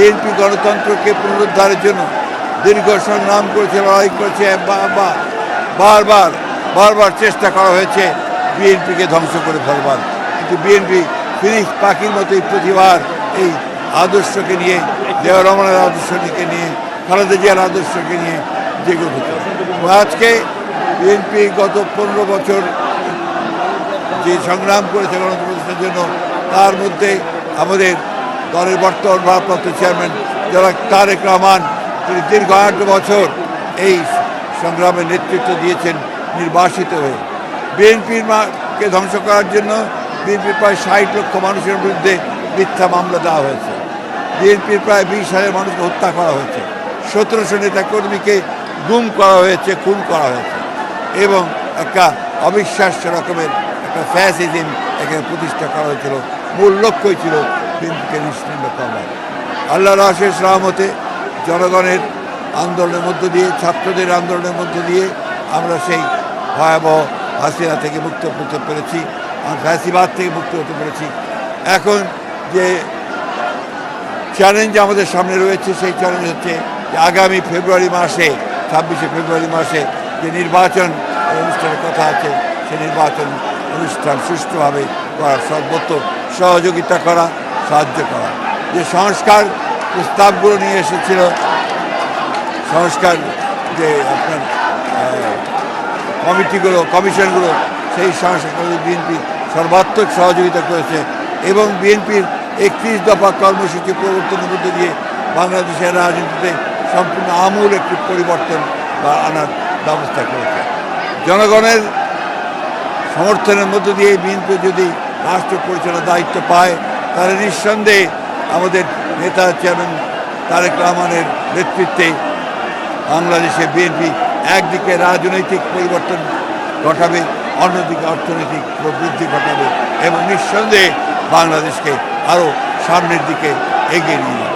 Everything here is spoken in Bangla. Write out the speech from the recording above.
বিএনপি গণতন্ত্রকে পুনরুদ্ধারের জন্য দীর্ঘ সংগ্রাম করেছে, লড়াই করেছে বারবার বারবার চেষ্টা করা হয়েছে বিএনপিকে ধ্বংস করে ফেলবার। কিন্তু বিএনপি ফিনিশ পাখির মতোই প্রতিবার এই আদর্শকে নিয়ে, দেওয়া রমনের আদর্শকে নিয়ে, খালেদা জিয়ার আদর্শকে নিয়ে জেগে উঠেছে। আজকে বিএনপি গত পনেরো বছর যে সংগ্রাম করেছে গণতন্ত্রের জন্য, তার মধ্যে আমাদের দলের বর্তমান ভারপ্রাপ্ত চেয়ারম্যান যারা তারেক রহমান তিনি দীর্ঘ আট বছর এই সংগ্রামের নেতৃত্ব দিয়েছেন নির্বাসিত হয়ে। বিএনপির কে ধ্বংস করার জন্য বিএনপির প্রায় ষাট লক্ষ মানুষের বিরুদ্ধে মিথ্যা মামলা দেওয়া হয়েছে। বিএনপির প্রায় বিশ হাজার মানুষকে হত্যা করা হয়েছে। সতেরোশো নেতা কর্মীকে গুম করা হয়েছে, খুন করা হয়েছে এবং একটা অবিশ্বাস্য রকমের একটা ফ্যাসিজম এখানে প্রতিষ্ঠা করা হয়েছিল। মূল লক্ষ্যই ছিল বিএনপিকে নিশ্চিন্ন করা আল্লাহর আশেষ রহমতে জনগণের আন্দোলনের মধ্য দিয়ে, ছাত্রদের আন্দোলনের মধ্য দিয়ে আমরা সেই ভয়াবহ হাসিনা থেকে মুক্ত হতে পেরেছি আমরা ফ্যাসিবাদ থেকে মুক্ত হতে পেরেছি। এখন যে চ্যালেঞ্জ আমাদের সামনে রয়েছে, সেই চ্যালেঞ্জ হচ্ছে যে আগামী ফেব্রুয়ারি মাসে, ছাব্বিশে ফেব্রুয়ারি মাসে যে নির্বাচন অনুষ্ঠানের কথা আছে, সেই নির্বাচন অনুষ্ঠান সুষ্ঠুভাবে করার সর্বত্র সহযোগিতা করা সাহায্য করা। যে সংস্কার প্রস্তাবগুলো নিয়ে এসেছিল, সংস্কার যে আপনার কমিটিগুলো, কমিশনগুলো, সেই সংস্কারগুলো বিএনপি সর্বাত্মক সহযোগিতা করেছে এবং বিএনপির একত্রিশ দফা কর্মসূচি প্রবর্তনের মধ্যে দিয়ে বাংলাদেশের রাজনীতিতে সম্পূর্ণ আমূল একটি পরিবর্তন বা আনার ব্যবস্থা করেছে। জনগণের সমর্থনের মধ্য দিয়ে বিএনপি যদি রাষ্ট্র পরিচালনার দায়িত্ব পায় তাহলে নিঃসন্দেহে আমাদের নেতা চেয়ারম্যান তারেক রহমানের নেতৃত্বে বাংলাদেশে বিএনপি একদিকে রাজনৈতিক পরিবর্তন ঘটাবে, অন্যদিকে অর্থনৈতিক প্রবৃদ্ধি ঘটাবে এবং নিঃসন্দেহে বাংলাদেশকে আরও সামনের দিকে এগিয়ে নিয়ে